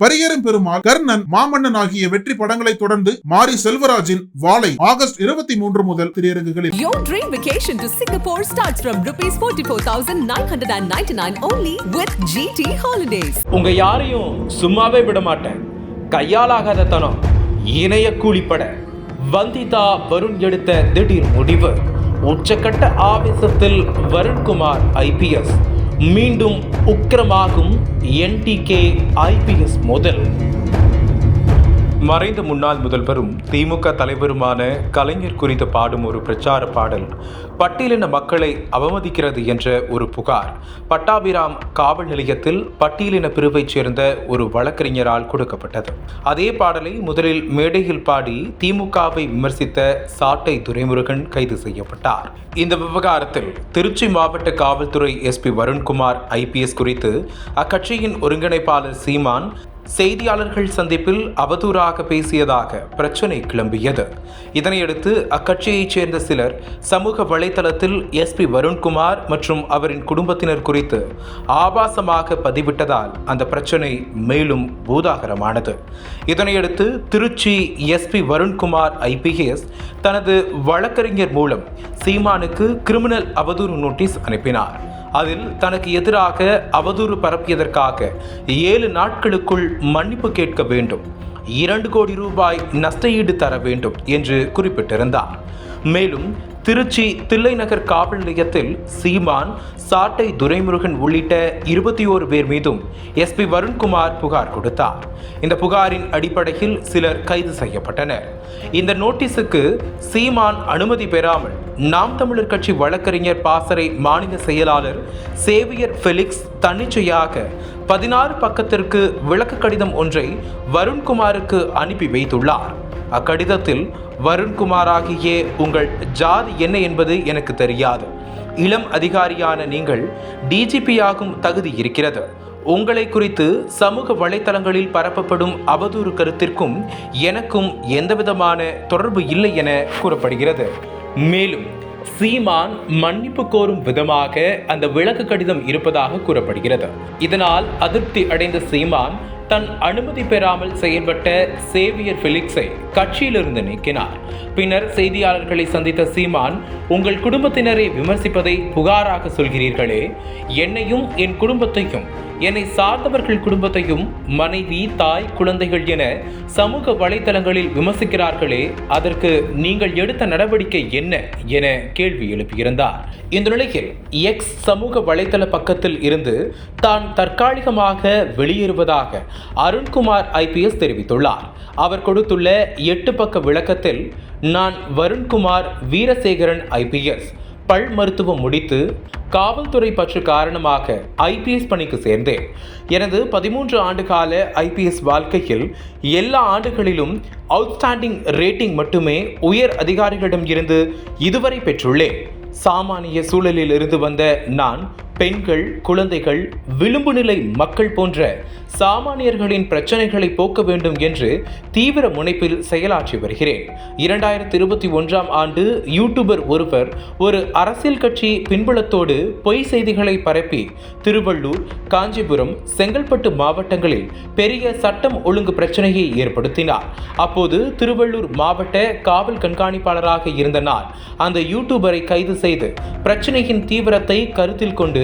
பரியரும் பெருமாள் கர்ணன் மாமன்னன் ஆகிய வெற்றி படங்களை தொடர்ந்து மாரி செல்வராஜின் வாளை ஆகஸ்ட் இருபத்தி மூன்று முதல் திரையரங்குகளில். Your dream vacation to Singapore starts from rupees 44,999 only with GT Holidays. உங்க யாரையும் சும்மாவே விட மாட்டேன். கையாலாகாத தனம் இணைய கூலிப்பட. வந்திதா வருண் எடுத்த திடீர் முடிவு. உச்சக்கட்ட ஆவேசத்தில் வருண்குமார் ஐபிஎஸ் மீண்டும் உக்கிரமாகும் என்டிகே ஐபிஎஸ் முதல் மறைந்த முன்னாள் முதல்வரும் திமுக தலைவருமான கலைஞர் குறித்து பாடும் ஒரு பிரச்சார பாடல். பட்டியலின மக்களை அவமதிக்கிறது என்ற ஒரு புகார். பட்டாபிராம் காவல் நிலையத்தில் பட்டியலின பிரிவைச் சேர்ந்த ஒரு வழக்கறிஞரால் கொடுக்கப்பட்டது. அதே பாடலை முதலில் மேடையில் பாடி திமுகவை விமர்சித்த சாட்டை துரைமுருகன் கைது செய்யப்பட்டார். இந்த விவகாரத்தில் திருச்சி மாவட்ட காவல்துறை எஸ்பி வருண்குமார் ஐபிஎஸ் குறித்து அக்கட்சியின் ஒருங்கிணைப்பாளர் சீமான் செய்தியாளர்கள் சந்திப்பில் அவதூறாக பேசியதாக பிரச்சனை கிளம்பியது. இதனையடுத்து அக்கட்சியைச் சேர்ந்த சிலர் சமூக வலைதளத்தில் எஸ்பி வருண்குமார் மற்றும் அவரின் குடும்பத்தினர் குறித்து ஆபாசமாக பதிவிட்டதால் அந்த பிரச்சனை மேலும் பூதாகரமானது. இதனையடுத்து திருச்சி எஸ்பி வருண்குமார் ஐபிஎஸ் தனது வழக்கறிஞர் மூலம் சீமானுக்கு கிரிமினல் அவதூறு நோட்டீஸ் அனுப்பினார். அதில் தனக்கு எதிராக அவதூறு பரப்பியதற்காக ஏழு நாட்களுக்குள் மன்னிப்பு கேட்க வேண்டும். இரண்டு கோடி ரூபாய் நஷ்டஈடு தர வேண்டும் என்று குறிப்பிட்டிருந்தார். மேலும் திருச்சி தில்லைநகர் காவல் நிலையத்தில் சீமான் சாட்டை துரைமுருகன் உள்ளிட்ட இருபத்தி ஓரு பேர் மீதும் எஸ்பி வருண்குமார் புகார் கொடுத்தார். இந்த புகாரின் அடிப்படையில் சிலர் கைது செய்யப்பட்டனர். இந்த நோட்டீஸுக்கு சீமான் அனுமதி பெறாமல் நாம் தமிழர் கட்சி வழக்கறிஞர் பாசறை மாநில செயலாளர் சேவியர் ஃபெலிக்ஸ் தன்னிச்சையாக பதினாறு பக்கத்திற்கு விளக்க கடிதம் ஒன்றை வருண்குமாருக்கு அனுப்பி வைத்துள்ளார். அக்கடிதத்தில் வருண்குமாராகிய உங்கள் ஜாதி என்ன என்பது எனக்கு தெரியாது. இளம் அதிகாரியான நீங்கள் டிஜிபியாகும் தகுதி இருக்கிறது. உங்களை குறித்து சமூக வலைத்தளங்களில் பரப்பப்படும் அவதூறு கருத்திற்கும் எனக்கும் எந்தவிதமான தொடர்பு இல்லை என கூறப்படுகிறது. மேலும் சீமான் மன்னிப்பு கோரும் விதமாக அந்த விளக்கு கடிதம் இருப்பதாக கூறப்படுகிறது. இதனால் அதிருப்தி அடைந்த சீமான் தன் அனுமதி பெறாமல் செயல்பட்ட சேவியர் பிலிக்ஸை கட்சியிலிருந்து நீக்கினார். பின்னர் செய்தியாளர்களை சந்தித்த சீமான் உங்கள் குடும்பத்தினரை விமர்சிப்பதை புகாராக சொல்கிறீர்களே என்னையும் என் குடும்பத்தையும் என்னை சார்ந்தவர்கள் குடும்பத்தையும் மனைவி தாய் குழந்தைகள் என சமூக வலைதளங்களில் விமர்சிக்கிறார்களே அதற்கு நீங்கள் எடுத்த நடவடிக்கை என்ன? என கேள்வி எழுப்பியிருந்தார். இந்த நிலையில் எக்ஸ் சமூக வலைத்தள பக்கத்தில் இருந்து தான் தற்காலிகமாக வெளியேறுவதாக அருண்குமார் ஐபிஎஸ் தெரிவித்துள்ளார். அவர் கொடுத்துள்ள எட்டு பக்க விளக்கத்தில் நான் வருண்குமார் வீரசேகரன் ஐபிஎஸ் பல் மருத்துவம் முடித்து காவல்துறை பற்று காரணமாக ஐபிஎஸ் பணிக்கு சேர்ந்தேன். எனது பதிமூன்று ஆண்டு கால ஐபிஎஸ் வாழ்க்கையில் எல்லா ஆண்டுகளிலும் அவுட்ஸ்டாண்டிங் ரேட்டிங் மட்டுமே உயர் அதிகாரிகளிடம் இருந்து இதுவரை பெற்றுள்ளேன். சாமானிய சூழலில் இருந்து வந்த நான் பெண்கள் குழந்தைகள் விளிம்பு நிலை மக்கள் போன்ற சாமானியர்களின் பிரச்சனைகளை போக்க வேண்டும் என்று தீவிர முனைப்பில் செயலாற்றி வருகிறேன். இரண்டாயிரத்தி இருபத்தி ஒன்றாம் ஆண்டு யூடியூபர் ஒருவர் ஒரு அரசியல் கட்சி பின்புலத்தோடு பொய் செய்திகளை பரப்பி திருவள்ளூர் காஞ்சிபுரம் செங்கல்பட்டு மாவட்டங்களில் பெரிய சட்டம் ஒழுங்கு பிரச்சனையை ஏற்படுத்தினார். அப்போது திருவள்ளூர் மாவட்ட காவல் கண்காணிப்பாளராக இருந்த நான் அந்த யூடியூபரை கைது செய்து பிரச்சனையின் தீவிரத்தை கருத்தில் கொண்டு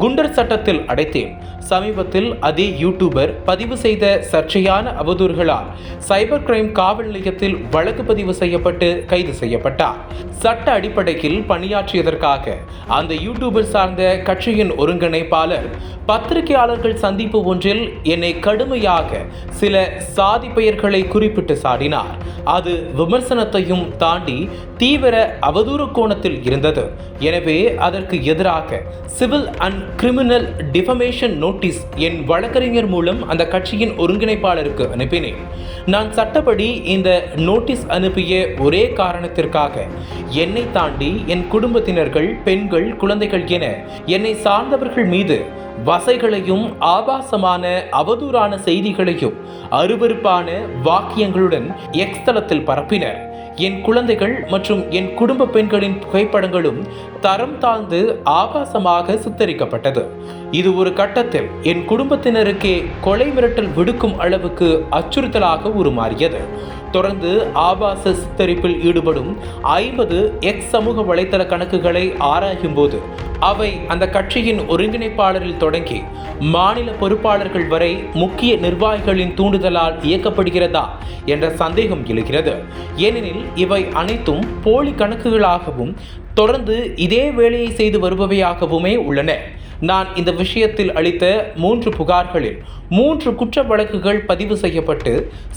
குண்டர் சட்டத்தில் அடைத்தேன். சமீபத்தில் அதே யூடியூபர் பதிவு செய்த சர்ச்சையான அவதூறுகளால் சைபர் கிரைம் காவல் நிலையத்தில் வழக்கு பதிவு செய்யப்பட்டு கைது செய்யப்பட்டார். சட்ட அடிப்படையில் பணியாற்றியதற்காக அந்த யூடியூபர் சார்ந்த கட்சியின் ஒருங்கிணைப்பாளர் பத்திரிகையாளர்கள் சந்திப்பு ஒன்றில் என்னை கடுமையாக சில சாதி பெயர்களை குறிப்பிட்டு சாடினார். அது விமர்சனத்தையும் தாண்டி தீவிர அவதூறு கோணத்தில் இருந்தது. எனவே அதற்கு எதிராக civil and criminal defamation notice என் வழக்கறிஞர் மூலம் அந்த கட்சியின் ஒருங்கிணைப்பாளருக்கு அனுப்பினேன். நான் சட்டப்படி இந்த நோட்டீஸ் அனுப்பிய ஒரே காரணத்திற்காக என்னை தாண்டி என் குடும்பத்தினர்கள் பெண்கள் குழந்தைகள் என என்னை சார்ந்தவர்கள் மீது வசைகளையும் ஆபாசமான அவதூறான செய்திகளையும் அருவருப்பான வாக்கியங்களுடன் எக்ஸ்தலத்தில் பரப்பினர். என் குழந்தைகள் மற்றும் என் குடும்ப பெண்களின் புகைப்படங்களும் தரம் தாழ்ந்து ஆபாசமாக சித்தரிக்கப்பட்டது. இது ஒரு கட்டத்தில் என் குடும்பத்தினருக்கே கொலை மிரட்டல் விடுக்கும் அளவுக்கு அச்சுறுத்தலாக உருமாறியது. தொடர்ந்து ஆபாச சித்தரிப்பில் ஈடுபடும் ஐம்பது எக்ஸ் சமூக வலைத்தள கணக்குகளை ஆராயும் போது அவை அந்த கட்சியின் ஒருங்கிணைப்பாளரில் தொடங்கி மாநில பொறுப்பாளர்கள் வரை முக்கிய நிர்வாகிகளின் தூண்டுதலால் இயக்கப்படுகிறதா என்ற சந்தேகம் எழுகிறது. ஏனெனில் இவை அனைத்தும் போலி கணக்குகளாகவும் தொடர்ந்து இதே வேலையை செய்து வருபவையாகவுமே உள்ளன. நான் இந்த விஷயத்தில் அளித்த மூன்று புகார்களில் மூன்று குற்ற வழக்குகள் பதிவு செய்யப்பட்டு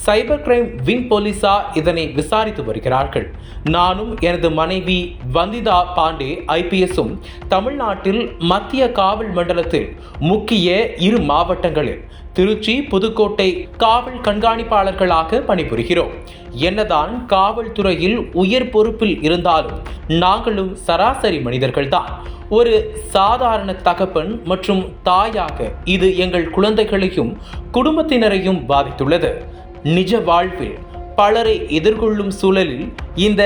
சைபர் கிரைம் விங் போலீசார் இதனை விசாரித்து வருகிறார்கள். நானும் எனது மனைவி வந்திதா பாண்டே ஐபிஎஸும் தமிழ்நாட்டில் மத்திய காவல் மண்டலத்தில் முக்கிய இரு மாவட்டங்களில் திருச்சி புதுக்கோட்டை காவல் கண்காணிப்பாளர்களாக பணிபுரிகிறோம். என்னதான் காவல்துறையில் உயர் பொறுப்பில் இருந்தாலும் நாங்களும் சராசரி மனிதர்கள்தான். ஒரு சாதாரண தகப்பன் மற்றும் தாயாக இது எங்கள் குழந்தைகளையும் குடும்பத்தினரையும் பாதித்துள்ளது. நிஜ வாழ்வில் பலரை எதிர்கொள்ளும் சூழலில் இந்த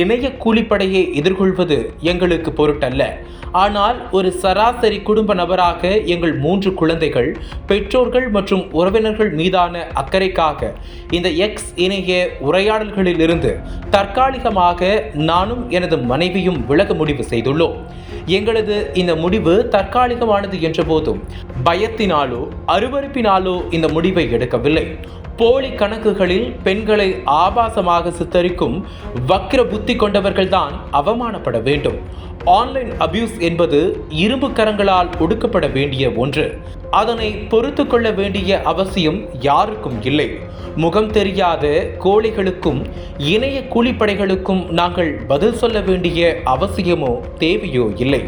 இணைய கூலிப்படையை எதிர்கொள்வது எங்களுக்கு பொருட்டல்ல. ஆனால் ஒரு சராசரி குடும்ப நபராக எங்கள் மூன்று குழந்தைகள் பெற்றோர்கள் மற்றும் உறவினர்கள் மீதான அக்கறைக்காக இந்த எக்ஸ் இணைய உரையாடல்களிலிருந்து தற்காலிகமாக நானும் எனது மனைவியும் விலக முடிவு செய்துள்ளோம். எங்களது இந்த முடிவு தற்காலிகமானது என்ற போதும் பயத்தினாலோ அருவருப்பினாலோ இந்த முடிவை எடுக்கவில்லை. போலி கணக்குகளில் பெண்களை ஆபாசமாக சித்தரிக்கும் வக்கிர புத்தி கொண்டவர்கள்தான் அவமானப்பட வேண்டும். ஆன்லைன் அபியூஸ் என்பது இரும்பு கரங்களால் ஒடுக்கப்பட வேண்டிய ஒன்று. அதனை பொறுத்து கொள்ள வேண்டிய அவசியம் யாருக்கும் இல்லை. முகம் தெரியாத கோழிகளுக்கும் இணைய கூலிப்படைகளுக்கும் நாங்கள் பதில் சொல்ல வேண்டிய அவசியமோ தேவையோ இல்லை.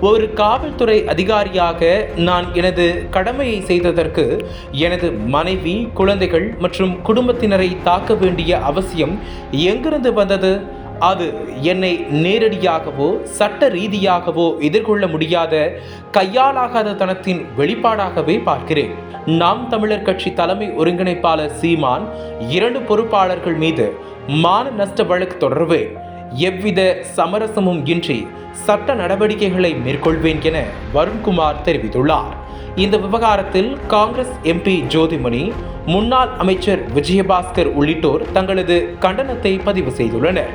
ஒரு காவல்துறை அதிகாரியாக நான் எனது கடமையை செய்ததற்கு எனது மனைவி குழந்தைகள் மற்றும் குடும்பத்தினரை தாக்க வேண்டிய அவசியம் எங்கிருந்து வந்தது? அது என்னை நேரடியாகவோ சட்ட ரீதியாகவோ எதிர்கொள்ள முடியாத கையாலாகாத தனத்தின் வெளிப்பாடாகவே பார்க்கிறேன். நாம் தமிழர் கட்சி தலைமை ஒருங்கிணைப்பாளர் சீமான் இரண்டு பொறுப்பாளர்கள் மீது மான நஷ்ட வழக்கு தொடர்பு எவ்வித சமரசமும் இன்றி சட்ட நடவடிக்கைகளை மேற்கொள்வேன் என வருண்குமார் தெரிவித்துள்ளார். இந்த விவகாரத்தில் காங்கிரஸ் எம்பி ஜோதிமணி முன்னாள் அமைச்சர் விஜயபாஸ்கர் உள்ளிட்டோர் தங்களது கண்டனத்தை பதிவு செய்துள்ளனர்.